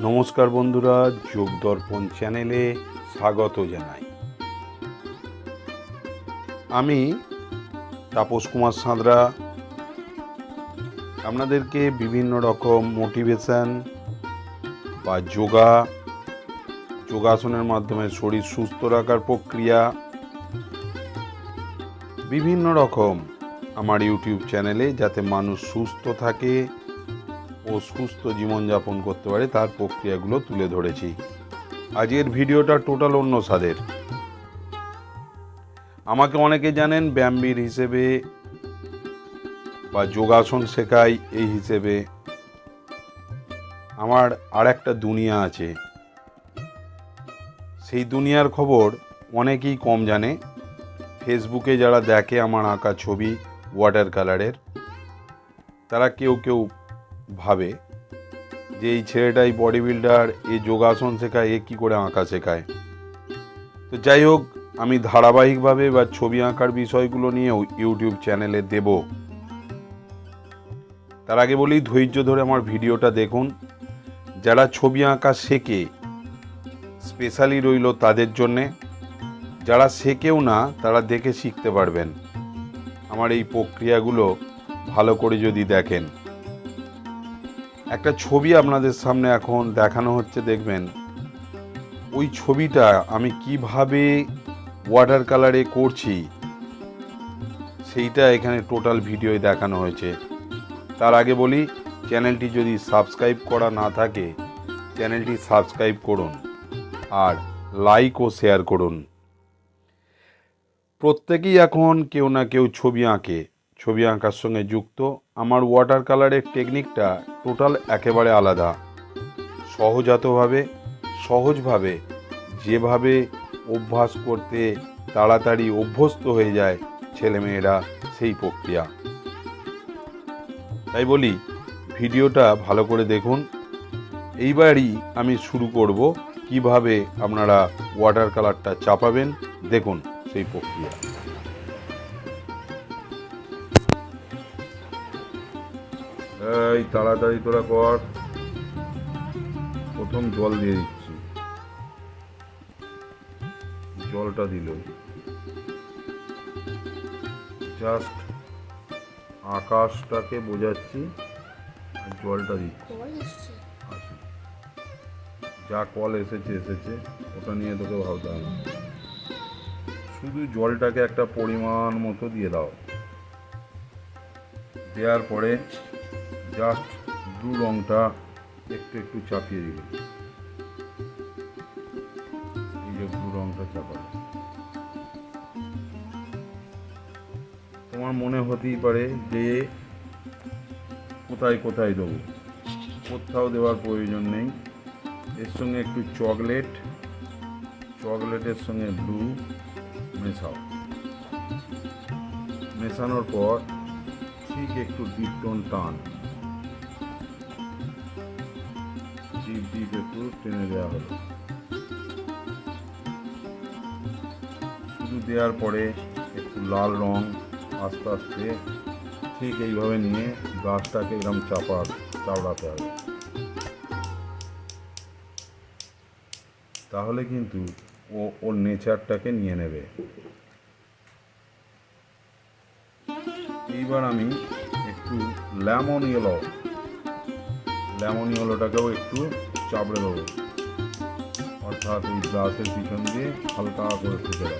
নমস্কার বন্ধুরা যোগ দর্পণ চ্যানেলে স্বাগত জানাই। আমি তাপস কুমার সাঁতরা। আপনাদেরকে বিভিন্ন রকম মোটিভেশন বা যোগা, যোগাসনের মাধ্যমে শরীর সুস্থ রাখার প্রক্রিয়া, বিভিন্ন রকম আমার ইউটিউব চ্যানেলে যাতে মানুষ সুস্থ থাকে ও সুস্থ জীবনযাপন করতে পারে, তার প্রক্রিয়াগুলো তুলে ধরেছি। আজকের ভিডিওটা টোটাল অন্য স্বাদের। আমাকে অনেকে জানেন ব্যায়ামবীর হিসেবে বা যোগাসন শেখাই এই হিসেবে। আমার আর একটা দুনিয়া আছে। সেই দুনিয়ার খবর অনেকেই কম জানে। ফেসবুকে যারা দেখে আমার আঁকা ছবি, ওয়াটার কালারের, তারা কেউ কেউ ভাবে যে এই ছেলেটাই বডি বিল্ডার এ যোগাসন শেখায়, এ কী করে আঁকা শেখায়। তো যাই হোক, আমি ধারাবাহিকভাবে বা ছবি আঁকার বিষয়গুলো নিয়েও ইউটিউব চ্যানেলে দেব। তার আগে বলি, ধৈর্য ধরে আমার ভিডিওটা দেখুন। যারা ছবি আঁকা শেখে স্পেশালি রইল তাদের জন্যে। যারা শেখেও না, তারা দেখে শিখতে পারবেন। আমার এই প্রক্রিয়াগুলো ভালো করে যদি দেখেন। একটা ছবি আপনাদের সামনে এখন দেখানো হচ্ছে, দেখবেন। ওই ছবিটা আমি কীভাবে ওয়াটার কালারে করছি, সেইটা এখানে টোটাল ভিডিওয় দেখানো হয়েছে। তার আগে বলি চ্যানেলটি যদি সাবস্ক্রাইব করা না থাকে চ্যানেলটি সাবস্ক্রাইব করুন আর লাইক ও শেয়ার করুন। প্রত্যেকেই এখন কেউ না কেউ ছবি আঁকে। ছবি আঁকার সঙ্গে যুক্ত, আমার ওয়াটার কালারের টেকনিকটা টোটাল একেবারে আলাদা। সহজাতভাবে, সহজভাবে, যেভাবে অভ্যাস করতে তাড়াতাড়ি অভ্যস্ত হয়ে যায় ছেলেমেয়েরা সেই প্রক্রিয়া। তাই বলি, ভিডিওটা ভালো করে দেখুন। এইবারই আমি শুরু করব কীভাবে আপনারা ওয়াটার কালারটা চাপাবেন, দেখুন সেই প্রক্রিয়া। তাড়াতাড়ি তোরা কর। প্রথম জল দিয়ে দিচ্ছি। জলটা দিল। জাস্ট আকাশটাকে বোঝাচ্ছি আর জলটা দিচ্ছি। যা কল এসেছে এসেছে। ওটা নিয়ে তোকে ভাবতে হবে। শুধু জলটাকে একটা পরিমাণ মতো দিয়ে দাও। দেওয়ার পরে জাস্ট ব্লু রঙটা একটু একটু চাপিয়ে দিল। এই যে ব্লু রঙটা চাপালো। তোমার মনে হতেই পারে যে কোথায় কোথায় দেবো। কোথাও দেওয়ার প্রয়োজন নেই। এর সঙ্গে একটু চকলেট, চকলেটের সঙ্গে ব্লু মেশাও। মেশানোর পর ঠিক একটু ডিপ টান। ডিপ একটু টেনে দেওয়া হলো। শুধু দেওয়ার পরে একটু লাল রং আস্তে আস্তে ঠিক এইভাবে নিয়ে গাছটাকে এরকম চাপা চাপড়াতে হবে। তাহলে কিন্তু ও, ওর নেচারটাকে নিয়ে নেবে। এইবার আমি একটু লেমন ইয়েলো লেমন ইয়েলোটাকেও একটু চাপড়ে দেবো। অর্থাৎ এই গ্লাসের পিছন দিয়ে হালকা করে ফুটে দেবো।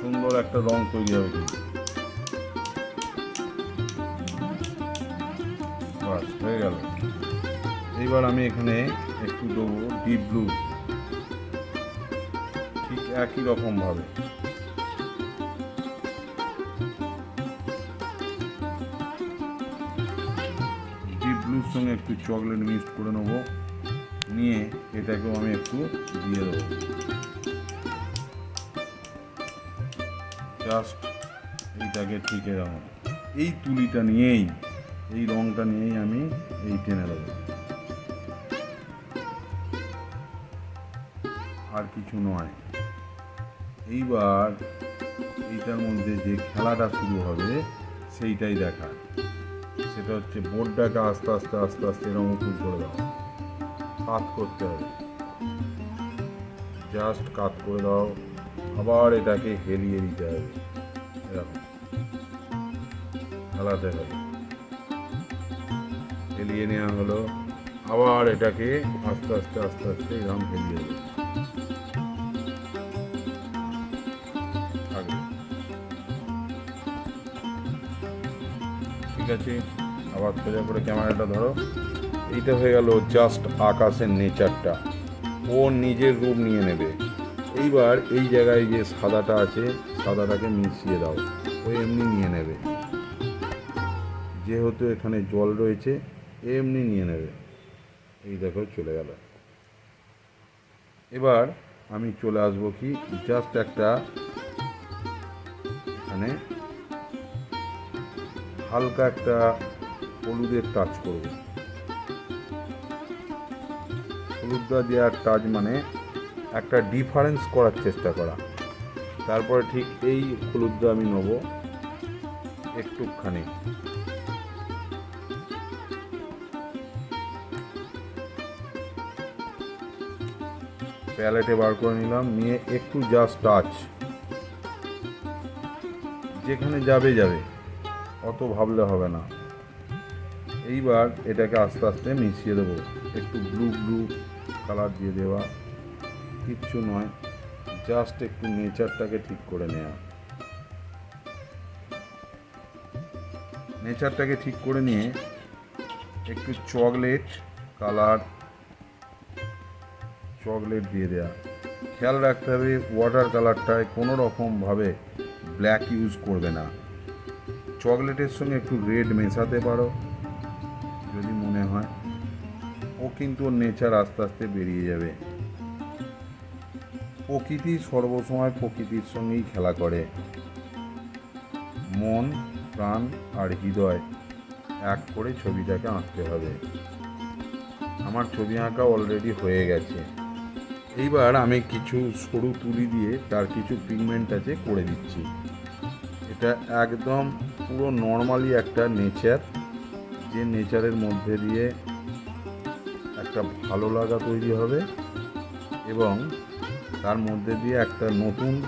সুন্দর একটা রং তৈরি হবে কিন্তু। হয়ে গেল। এইবার আমি এখানে একটু দেবো ডিপ ব্লু। ঠিক একই রকম সঙ্গে একটু চকলেট মিক্সড করে নেব। নিয়ে এটাকেও আমি একটু দিয়ে দেবো। জাস্ট এইটাকে ঠিক এরকম। এই তুলিটা নিয়েই, এই রংটা নিয়েই আমি এই টেনে দেবো। আর কিছু নয়। এইবার এইটার মধ্যে যে খেলাটা শুরু হবে, সেইটাই দেখা সেটা হচ্ছে বোর্ডটাকে আস্তে আস্তে আস্তে আস্তে এরকম উপুর করে দাও। কাত করতে হবে। জাস্ট কাত করে দাও। আবার এটাকে হেলিয়ে দিতে হবে। এরকম। হেলাতে হবে। হেলিয়ে নেওয়া হলো। আবার এটাকে আস্তে আস্তে আস্তে আস্তে এরকম হেলিয়ে দেবে। ঠিক আছে? আবার সোজা করে ক্যামেরাটা ধরো। এইটা হয়ে গেল জাস্ট আকাশের নেচারটা। ও নিজের রূপ নিয়ে নেবে। এইবার এই জায়গায় যে সাদাটা আছে, সাদাটাকে মিশিয়ে দাও। ও এমনি নিয়ে নেবে। যেহেতু এখানে জল রয়েছে, এমনি নিয়ে নেবে। এই দেখো চলে গেল। এবার আমি চলে আসব কি? জাস্ট একটা এখানে হালকা একটা হলুদের টাচ করব। হলুদটা দেওয়ার টাচ মানে একটা ডিফারেন্স করার চেষ্টা করা। তারপরে ঠিক এই হলুদটা আমি নেব একটুখানি। প্যালেটে বার করে নিলাম, নিয়ে একটু জাস্ট টাচ যেখানে যাবে যাবে। অত ভাবলে হবে না। এইবার এটাকে আস্তে আস্তে মিশিয়ে দেবো। একটু ব্লু ব্লু কালার দিয়ে দেওয়া। কিচ্ছু নয়। জাস্ট একটু নেচারটাকে ঠিক করে নেওয়া নেচারটাকে ঠিক করে নিয়ে একটু চকলেট কালার চকলেট দিয়ে দেওয়া খেয়াল রাখতে হবে ওয়াটার কালারটায় কোনো রকমভাবে ব্ল্যাক ইউজ করবে না। চকলেটের সঙ্গে একটু রেড মেশাতে পারো। কিন্তু ওর নেচার আস্তে আস্তে বেরিয়ে যাবে। প্রকৃতি সর্বসময় প্রকৃতির সঙ্গেই খেলা করে। মন, প্রাণ আর হৃদয় এক করে ছবিটাকে আঁকতে হবে। আমার ছবি আঁকা অলরেডি হয়ে গেছে। এইবার আমি কিছু সরু তুলি দিয়ে তার কিছু পিগমেন্ট আছে করে দিচ্ছি। এটা একদম পুরো নর্মালি একটা নেচার যে নেচারের মধ্যে দিয়ে একটা ভালো লাগা তৈরি হবে এবং তার মধ্যে দিয়ে একটা নতুন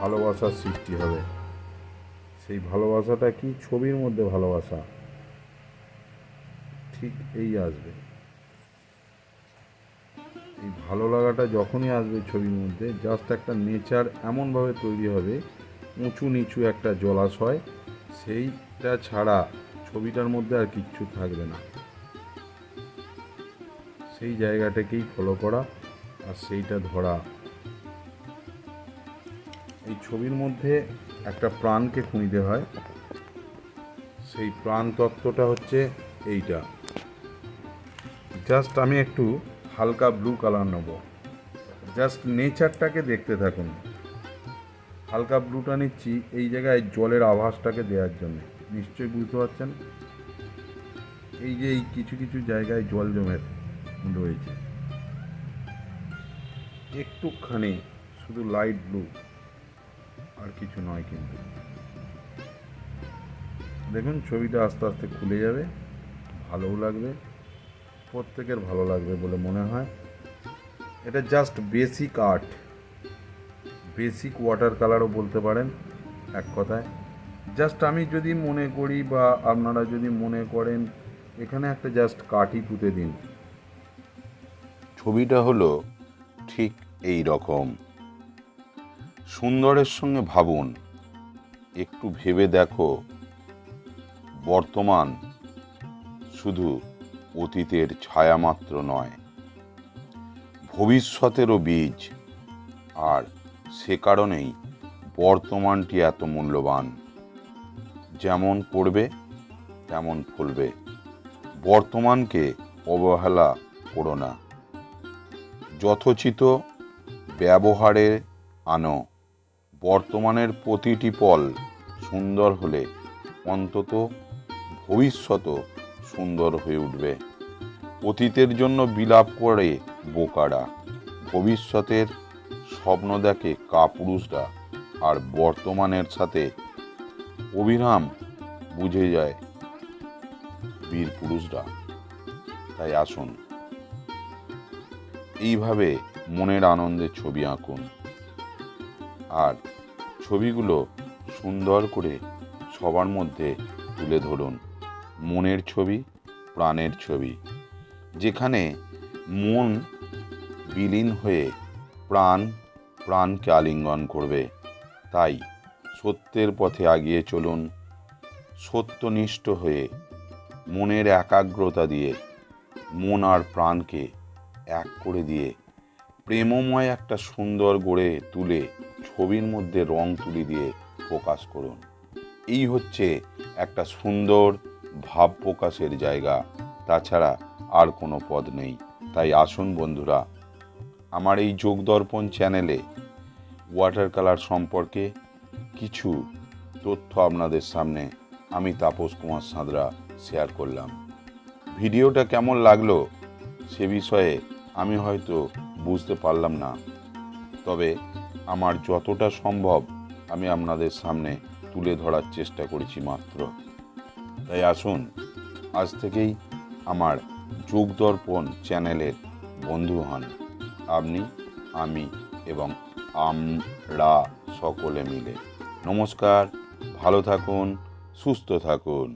ভালোবাসার সৃষ্টি হবে। সেই ভালোবাসাটা কি? ছবির মধ্যে ভালোবাসা। ঠিক এই আসবে। এই ভালো লাগাটা যখনই আসবে ছবির মধ্যে জাস্ট একটা নেচার এমনভাবে তৈরি হবে, উঁচু নিচু একটা জলাশয়, সেইটা ছাড়া ছবিটার মধ্যে আর কিচ্ছু থাকবে না। সেই জায়গাটাকেই ফলো করা আর সেইটা ধরা। এই ছবির মধ্যে একটা প্রাণকে খুঁজতে হয়। সেই প্রাণ তত্ত্বটা হচ্ছে এইটা। জাস্ট আমি একটু হালকা ব্লু কালার নেব। জাস্ট নেচারটাকে দেখতে থাকুন। হালকা ব্লুটা নিচ্ছি এই জায়গায় জলের আভাসটাকে দেওয়ার জন্য। নিশ্চয়ই বুঝতে পারছেন? এই যে এই কিছু কিছু জায়গায় জল জমে রয়েছে। একটুখানি শুধু লাইট ব্লু আর কিছু নয় কিন্তু। দেখুন, ছবিটা আস্তে আস্তে খুলে যাবে, ভালোও লাগবে, প্রত্যেকের ভালো লাগবে বলে মনে হয়। এটা just basic art basic water কালারও বলতে পারেন, এক কথায়। জাস্ট আমি যদি মনে করি বা আপনারা যদি মনে করেন, এখানে একটা জাস্ট কাঠি পুঁতে দিন। ছবিটা হলো ঠিক এই রকম। সুন্দরের সঙ্গে ভাবুন, একটু ভেবে দেখো। বর্তমান শুধু অতীতের ছায়ামাত্র নয়, ভবিষ্যতেরও বীজ। আর সে কারণেই বর্তমানটি এত মূল্যবান। যেমন করবে তেমন ফলবে। বর্তমানকে অবহেলা করো না। যথোচিত ব্যবহারে আনো। বর্তমানের প্রতিটি পল সুন্দর হলে অন্তত ভবিষ্যতও সুন্দর হয়ে উঠবে। অতীতের জন্য বিলাপ করে বোকারা, ভবিষ্যতের স্বপ্ন দেখে কাপুরুষরা আর বর্তমানের সাথে অবিরাম বুঝে যায় বীর পুরুষরা তাই আসুন এইভাবে মনের আনন্দে ছবি আঁকুন। আর ছবিগুলো সুন্দর করে সবার মধ্যে তুলে ধরুন। মনের ছবি, প্রাণের ছবি। যেখানে মন বিলীন হয়ে প্রাণ, প্রাণকে আলিঙ্গন করবে। তাই সত্যের পথে আগিয়ে চলুন। সত্যনিষ্ঠ হয়ে মনের একাগ্রতা দিয়ে মন আর প্রাণকে এক করে দিয়ে প্রেমময় একটা সুন্দর গড়ে তুলে ছবির মধ্যে রং তুলি দিয়ে প্রকাশ করুন। এই হচ্ছে একটা সুন্দর ভাব প্রকাশের জায়গা। তাছাড়া আর কোনো পদ নেই। তাই আসুন বন্ধুরা, আমার এই যোগদর্পণ চ্যানেলে ওয়াটার কালার সম্পর্কে কিছু তথ্য আপনাদের সামনে আমি তাপস কুমার সাঁতরা শেয়ার করলাম। ভিডিওটা কেমন লাগল সে বিষয়ে আমি হয়তো বুঝতে পারলাম না। তবে আমার যতটা সম্ভব আমি আপনাদের সামনে তুলে ধরার চেষ্টা করেছি মাত্র। তাই আসুন, আজ থেকেই আমার যোগদর্পণ চ্যানেলের বন্ধু হন। আপনি, আমি এবং আমরা সকলে মিলে। নমস্কার, ভালো থাকুন, সুস্থ থাকুন।